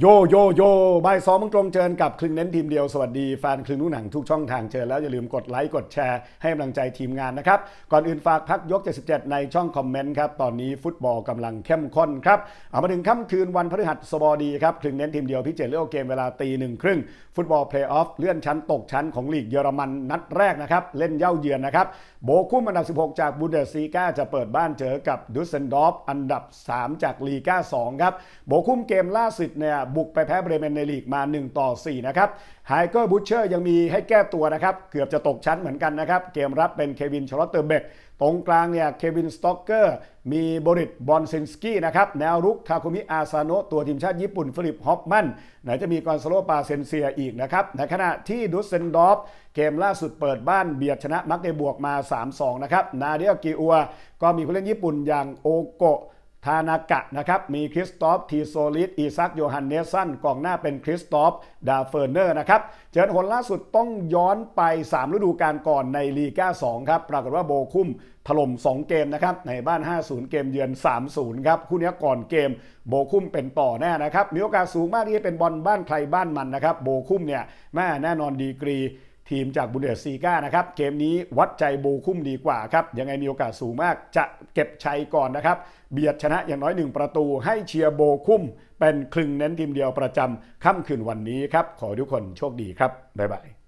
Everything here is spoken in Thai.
โยโยโยบ่ายสองโมงตรงเจอกับคลึงเน้นทีมเดียว สวัสดีแฟนคลึงนู้หนังทุกช่องทางเจอแล้วอย่าลืมกดไลค์กดแชร์ให้กำลังใจทีมงานนะครับ ก่อนอื่นฝากพักยก 77 ในช่องคอมเมนต์ครับ ตอนนี้ฟุตบอลกำลังเข้มข้นครับ เอามาถึงค่ำคืนวันพฤหัสบดีครับคลึงเน้นทีมเดียวพิเศษเลือกเกมเวลาตีหนึ่งครึ่งฟุตบอลเพลย์ออฟเลื่อนชั้นตกชั้นของลีกเยอรมันนัดแรกนะครับเล่นเย่าเยือนนะครับโบคุ้มอันดับ 16 จากบูเดสซีกาจะเปิดบ้านเจอกับดุสเซนดอฟอันดับ 3 จากลีกา2ครับโบคุ้มเกมล่าสุดเนี่ยบุกไปแพ้เบรเมนในลีกมา 1 ต่อ 4 นะครับไฮเกอร์บูชเชอร์ยังมีให้แก้ตัวนะครับ เกือบจะตกชั้นเหมือนกันนะครับ เกมรับเป็นเควินชลอตเตอร์เบกตรงกลางเนี่ยเควินสต็อกเกอร์มีบริตบอนซินสกี้นะครับ แนวรุกทาคุมิอาซาโนะตัวทีมชาติญี่ปุ่นฟิลิปฮอปมันไหนจะมีกอนซาโลปาเซนเซียอีกนะครับ ในขณะที่ดุสเซนดอฟเกมล่าสุดเปิดบ้านเบียดชนะมักในบวกมา 3-2 นะครับ นาเดียกิอัวก็มีผู้เล่นญี่ปุ่นอย่างโอโกะ ทานากะนะครับ มีคริสตอฟทีโซลิสอีซักโยฮันเนสสันกองหน้าเป็นคริสตอฟดาเฟอร์เนอร์นะครับ เจอผลล่าสุดต้องย้อนไป 3 ฤดูกาลก่อนในลีก้า2ครับ ปรากฏว่าโบคุ้มถล่ม 2 เกมนะครับ ในบ้าน 5-0 เกมเยือน 3-0 ครับ คู่นี้ก่อนเกมโบคุ้มเป็นต่อแน่นะครับ มีโอกาสสูงมากที่จะเป็นบอลบ้านใครบ้านมันนะครับ โบคุ้มเนี่ยแม่แน่นอนดีกรี ทีมจากบุนเดสซีกานะครับเกมนี้วัดใจโบคุ้มดีกว่าครับยังไงมีโอกาสสูงมากจะเก็บชัยก่อนนะครับ เบียดชนะอย่างน้อยหนึ่งประตูให้เชียร์โบคุ้ม เป็นคลึงเน้นทีมเดียวประจำค่ำคืนวันนี้ครับ ขอทุกคนโชคดีครับ บ๊ายบาย